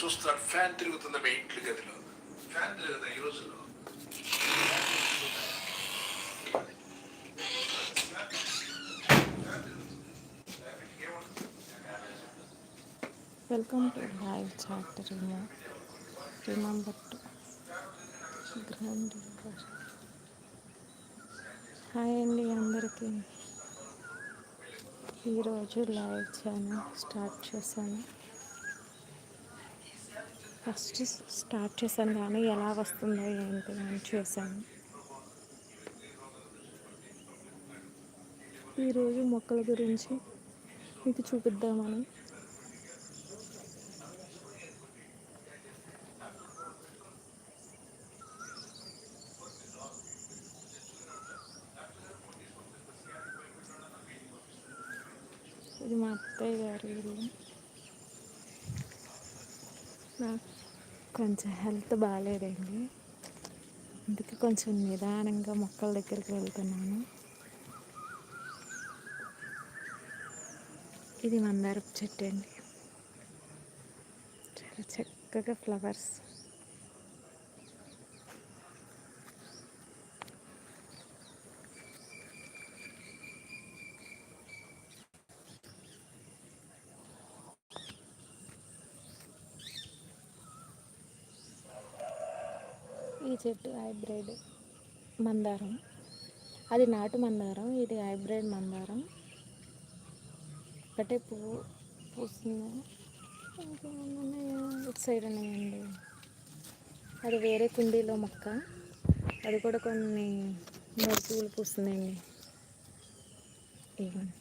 చూస్తున్నాడు ఫ్యాన్ తిరుగుతుంది మీ ఇంట్లో గదిలో. ఫ్యాన్ తిరుగుతుంది ఈ రోజుల్లో. Welcome to live chapter remember to grand hi అండి అందరికీ. ఈరోజు లైవ్ ఛానల్ స్టార్ట్ చేశాను. ఫస్ట్ స్టార్ట్ చేశాను కానీ ఎలా వస్తుందో ఏంటి అని చేశాను. ఈరోజు మొక్కల గురించి మీకు చూపిద్దామని ఇది మా అత్తయ్య గారి ఇల్లు నాకు కొంచెం హెల్త్ బాగాలేదండి. అందుకే కొంచెం నిదానంగా మొక్కల దగ్గరికి వెళ్తున్నాను. ఇది మందారపు చెట్టు అండి. చాలా చక్కగా ఫ్లవర్స్ ఈ చెట్టు హైబ్రిడ్ మందారం. అది నాటు మందారం ఇది హైబ్రిడ్ మందారం. ఒకటే పువ్వు పూస్తుంది ఇటు సైడ్ ఉన్నాయండి. అది వేరే కుండీలో మొక్క. అది కూడా కొన్ని మూడు పువ్వులు పూస్తున్నాయండి. ఇవ్వండి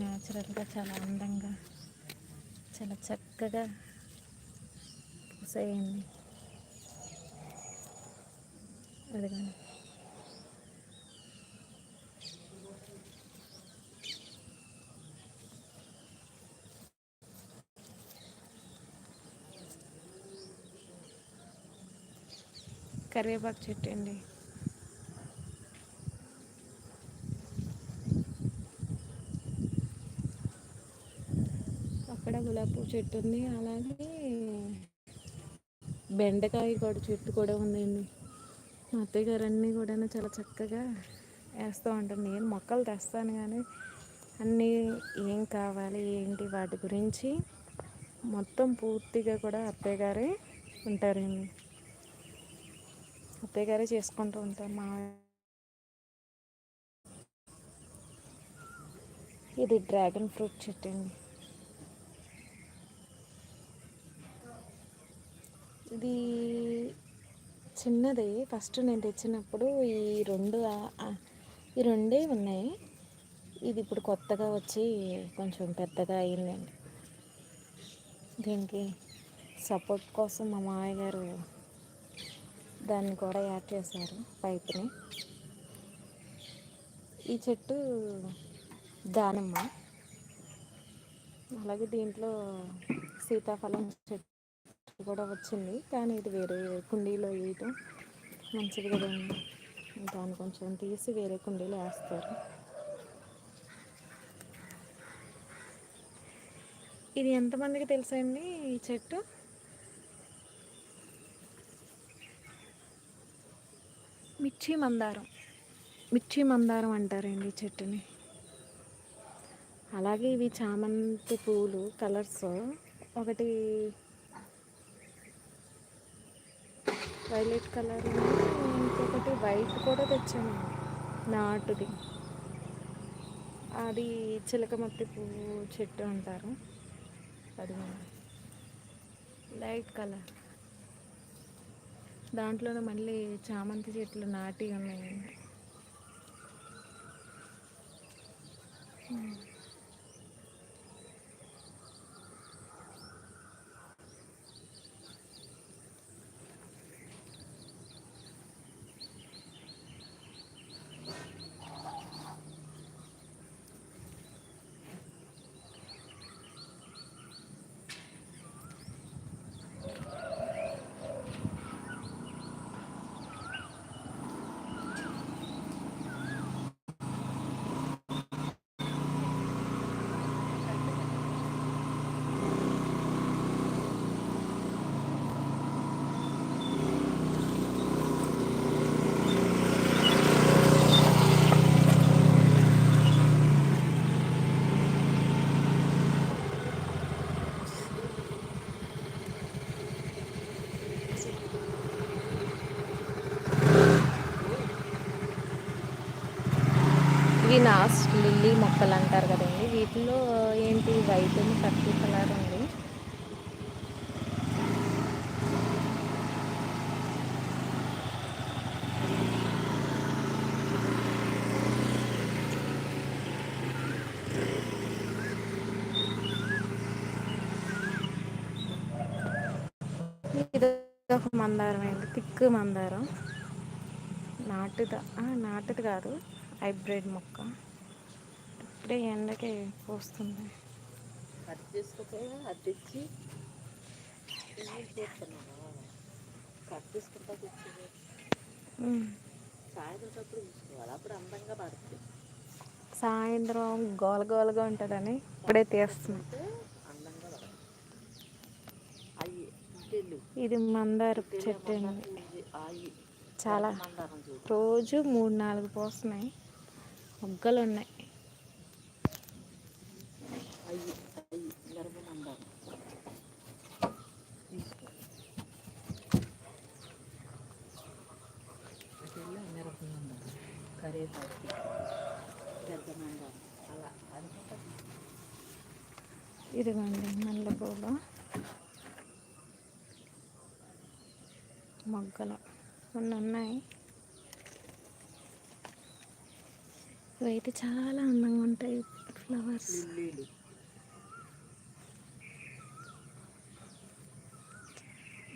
న్యాచురల్గా చాలా అందంగా చాలా చక్కగా పూసాయండి. అదే కరివేపాకు చెట్టు అండి. అక్కడ గులాబీ పువ్వు చెట్టు ఉంది. అలాగే బెండకాయ కూడా చెట్టు కూడా ఉందండి. మా అత్తయ్య గారు అన్నీ కూడా చాలా చక్కగా వేస్తూ ఉంటాను నేను మొక్కలు తెస్తాను కానీ అన్నీ ఏం కావాలి ఏంటి వాటి గురించి మొత్తం పూర్తిగా కూడా అత్తయ్య గారే ఉంటారండి. అత్తయ్య గారే చేసుకుంటూ ఉంటారు మా ఇది డ్రాగన్ ఫ్రూట్ చెట్టు అండి. ఇది చిన్నది. ఫస్ట్ నేను తెచ్చినప్పుడు ఈ రెండు ఈ రెండే ఉన్నాయి. ఇది ఇప్పుడు కొత్తగా వచ్చి కొంచెం పెద్దగా అయిందండి. దీనికి సపోర్ట్ కోసం మా మామయ్య గారు దాన్ని కూడా యాడ్ చేశారు పైప్ని. ఈ చెట్టు దానిమ్మ. అలాగే దీంట్లో సీతాఫలం చెట్టు కూడా వచ్చింది. కానీ ఇది వేరే కుండీలో వేయటం మంచిది కదండి దాన్ని కొంచెం తీసి వేరే కుండీలో వేస్తారు. ఇది ఎంతమందికి తెలుసండి ఈ చెట్టు? మిర్చి మందారం. మిర్చి మందారం అంటారండి ఈ చెట్టుని. అలాగే ఇవి చామంతి పూలు కలర్స్. ఒకటి వైలెట్ కలర్ ఇంకొకటి వైట్ కూడా తెచ్చాను. నాటుది. అది చిలకమత్తి పువ్వు చెట్టు అంటారు. అది లైట్ కలర్. దాంట్లోనే మళ్ళీ చామంతి చెట్లు నాటి ఉన్నాయండి ఇవి నాస్ లిల్లీ మొక్కలు అంటారు కదండి. వీటిలో ఏంటి వైట్ పర్పుల్ కలర్ ఉంది ఇది ఒక మందారం అండి. తిక్కు మందారం. నాటుదా నాటుది కాదు. హైబ్రిడ్ మొక్క. ఇప్పుడే ఎండకి పోస్తుంది. సాయంత్రం తీసుకోవాలి అప్పుడు అందంగా పడుతుంది సాయంత్రం గోల గోలగా ఉంటుందని ఇప్పుడే ఇంకెళ్ళు. ఇది మందార చెట్టు అండి. చాలా రోజు మూడు నాలుగు పోస్తున్నాయి. మొగ్గలు ఉన్నాయి అవి అవి గర్భ మిరప పెద్ద మందారం అలా అనుకుంటా ఇదిగోండి మల్లెపూలు. మొగ్గలు. కొన్ని ఉన్నాయి. ఇవైతే చాలా అందంగా ఉంటాయి ఫ్లవర్స్.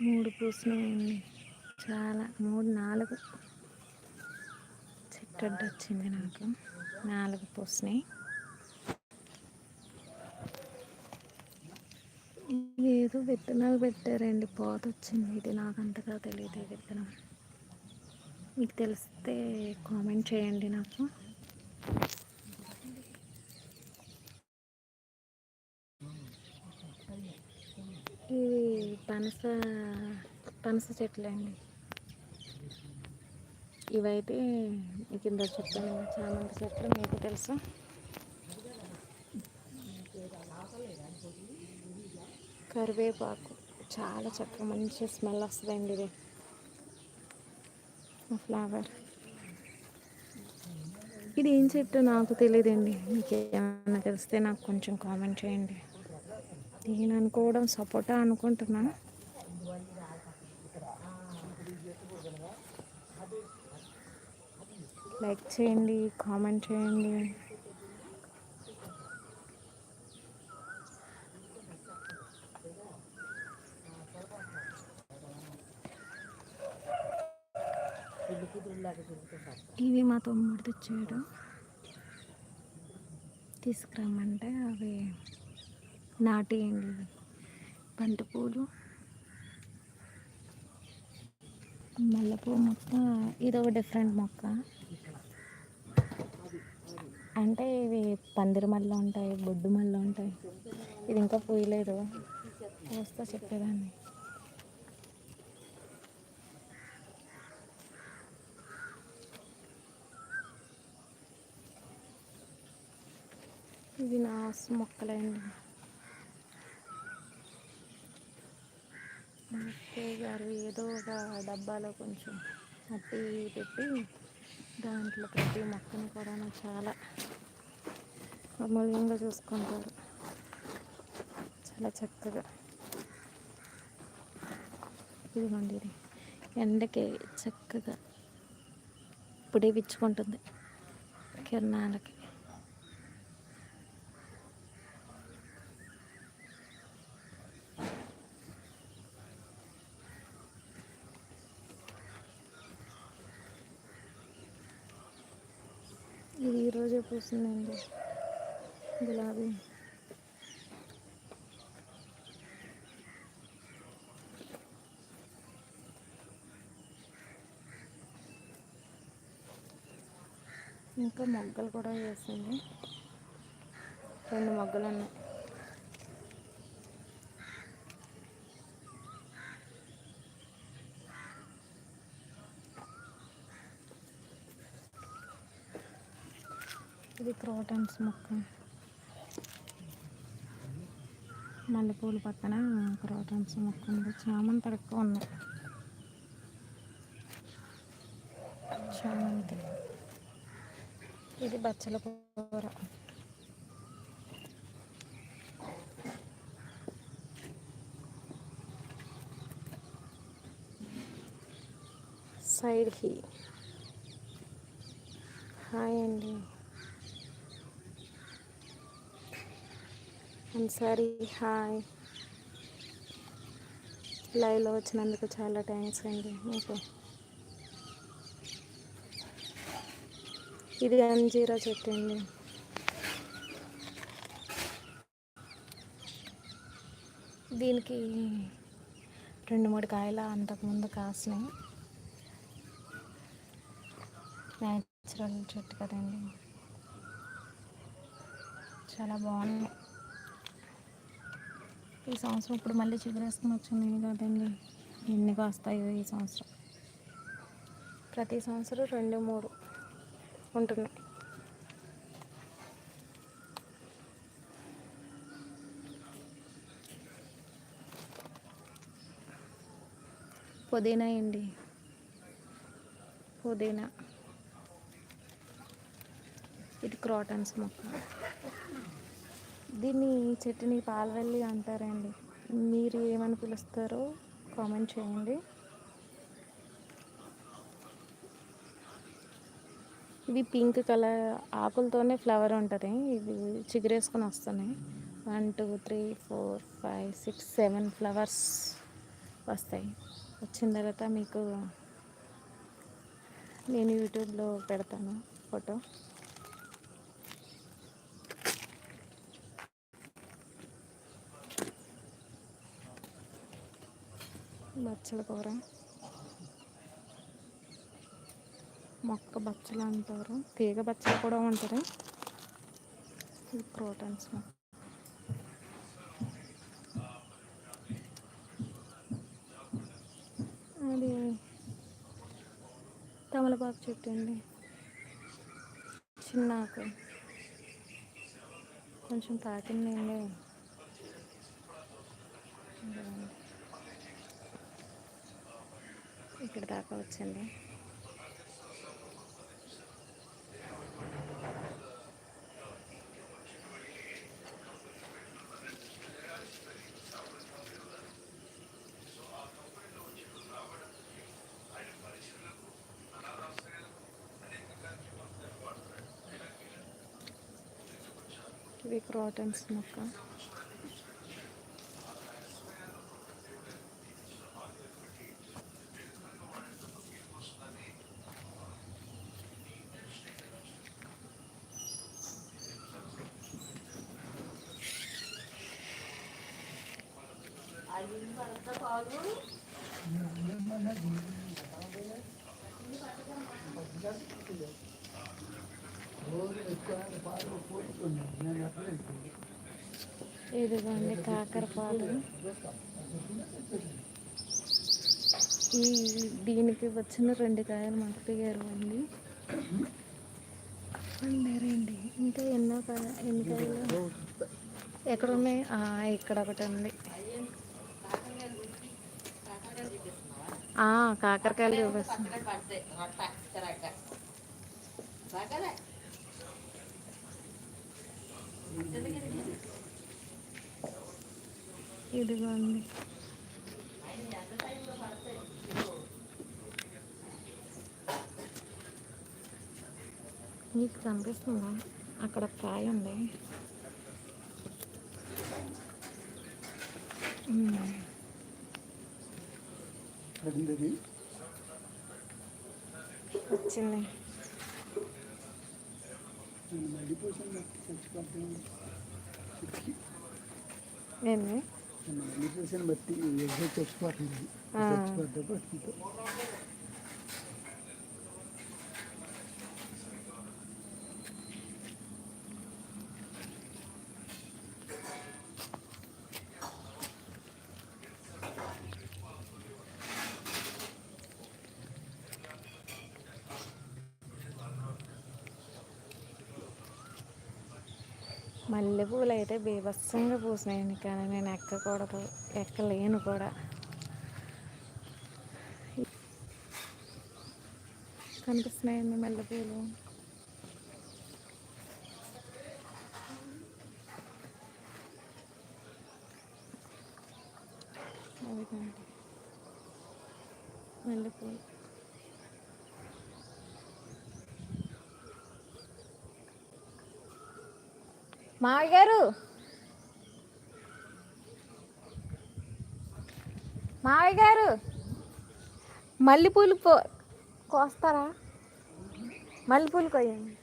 మూడు పూసినాయండి చాలా మూడు నాలుగు. చెట్టడ్డు వచ్చింది నాకు. నాలుగు పూసినాయి. ఏదో విత్తనాలు పెట్టారండి. పోత వచ్చింది. ఇది నాకు అంతగా తెలియదు విత్తనం. మీకు తెలిస్తే కామెంట్ చేయండి నాకు. ఇవి పనస పనస చెట్లు అండి. ఇవైతే మీ కింద చెప్పాను కదా, చామంతి చెట్లు మీకు తెలుసు. కరివేపాకు చాలా చక్కగా మంచి స్మెల్ వస్తుందండి ఇది. ఫ్లవర్. ఇది ఏం చెట్టు నాకు తెలియదండి. మీకు ఏమైనా తెలిస్తే నాకు కొంచెం కామెంట్ చేయండి. నేను అనుకోవడం సపోటా అనుకుంటున్నా. లైక్ చేయండి కామెంట్ చేయండి. ఇవి మా తమ్ముడు తెచ్చాడు. తీసుకురమ్మంటే అవి నాటేయండి బంతిపూలు. మల్లెపూ మొక్క ఇది ఒక డిఫరెంట్ మొక్క. అంటే ఇవి పందిరి మల్ల ఉంటాయి బొడ్డు మల్ల ఉంటాయి. ఇది ఇంకా పూయలేదు. వస్తా చెప్పేదాన్ని. మాస్ మొక్కలండి మా గారు ఏదో ఒక డబ్బాలో కొంచెం మట్టి పెట్టి దాంట్లో ప్రతి మొక్కను కూడా చాలా అమూల్యంగా చూసుకుంటారు. చాలా చక్కగా. ఇదిగోండి ఇది. ఎండకి చక్కగా ఇప్పుడే విచ్చుకుంటుంది కిరణాలకి. ఈరోజే పూసిందండి గులాబీ. ఇంకా మొగ్గలు కూడా వేసింది రెండు మొగ్గలు ఉన్నాయి. ఇది క్రోటన్స్ మొక్క. మల్లెపూలు పక్కన క్రోటన్స్ మొక్క ఉంది. చామంతి ఎక్కువ ఉన్నాయి చామంతి. ఇది బచ్చల కూర. సైడ్ హీ. హాయ్ అండి. అన్సారీ హాయ్. లైవ్లో వచ్చినందుకు చాలా థ్యాంక్స్ అండి మీకు. ఇది అంజీరా చెట్టు అండి. దీనికి రెండు మూడు కాయలు అంతకుముందు కాసినాయి. న్యాచురల్ చెట్టు కదండి. చాలా బాగున్నాయి. ఈ సంవత్సరం ఇప్పుడు మళ్ళీ చిగురేసుకుని వచ్చింది కదండి. ఎన్ని వస్తాయో ఈ సంవత్సరం. ప్రతి సంవత్సరం రెండు మూడు ఉంటున్నాయి. పుదీనా అండి. పుదీనా. ఇది క్రాటన్స్ మొక్క. దీన్ని చెట్టుని పాలవెల్లి అంటారండి. మీరు ఏమని పిలుస్తారో కామెంట్ చేయండి. ఇవి పింక్ కలర్ ఆకులతోనే ఫ్లవర్ ఉంటుంది. ఇవి చిగురేసుకొని వస్తున్నాయి. One two three four five six seven flowers వస్తాయి. వచ్చిన తర్వాత మీకు నేను యూట్యూబ్లో పెడతాను ఫోటో. బచ్చల కూర. మొక్క బచ్చలు అంటారు. తీగ బచ్చలు కూడా ఉంటారు? ఇది క్రోటన్స్ అది తమలపాకు చెట్టు అండి. చిన్నాకు. కొంచెం తాకిందండి అండి ఇక్కడ దాకా వచ్చింది ఇవి క్రాటన్స్ మొక్క. ఇదిగోండి కాకరపాలు ఈ దీనికి వచ్చిన రెండు కాయలు మాకు తీయరు అండి. పండారండి ఇంకా ఎన్నో కాయ ఎన్ని కాయలు? ఎక్కడ ఉన్నాయి ఇక్కడ ఒకటి ఉంది. కాకరకాయలు ఇదిగోండి. మీకు కనిపిస్తుందా? అక్కడ కాయ ఉంది. మ్మ్. పడింది వచ్చింది చచ్చిపోతుంది చచ్చిపోతుంది మల్లెపూలు అయితే బీభత్సంగా పూసినాయండి కానీ నేను ఎక్కకూడదు ఎక్కలేను కూడా. కనిపిస్తున్నాయండి మల్లెపూలు. మల్లెపూలు. మావయ్య గారు మావయ్య గారు మల్లెపూలు పో కోస్తారా? మల్లెపూలు కొయ్యండి.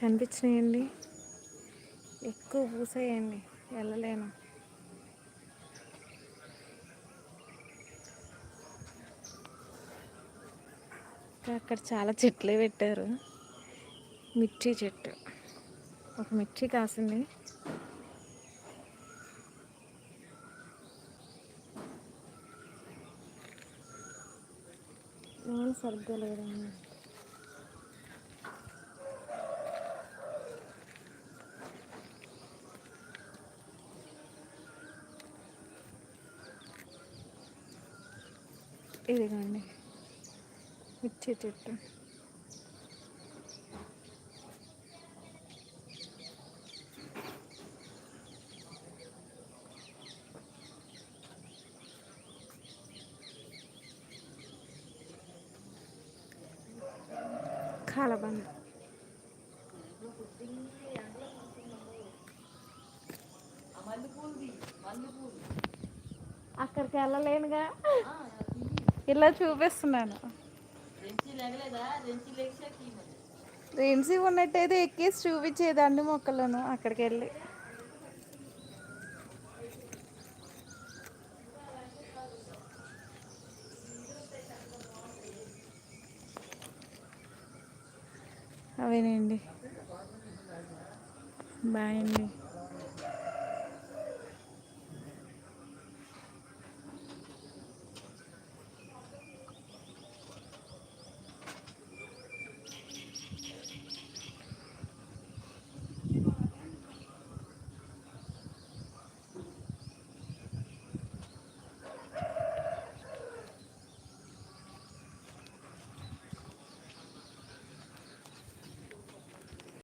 కనిపించినాయండి. ఎక్కువ పూసాయండి. వెళ్ళలేను. ఇంకా అక్కడ చాలా చెట్లే పెట్టారు. మిర్చి చెట్టు. ఒక మిర్చి కాసింది. నేను సరిగ్గా లేదండి ఇదిగోండి మిర్చి చెట్టు కలబంద. అక్కడికి వెళ్ళలేనుగా. ఇలా చూపిస్తున్నాను. రెంచి ఉన్నట్టయితే ఎక్కేసి చూపించేది మొక్కలను అక్కడికి వెళ్ళి అవేనండి. బాయ్ అండి.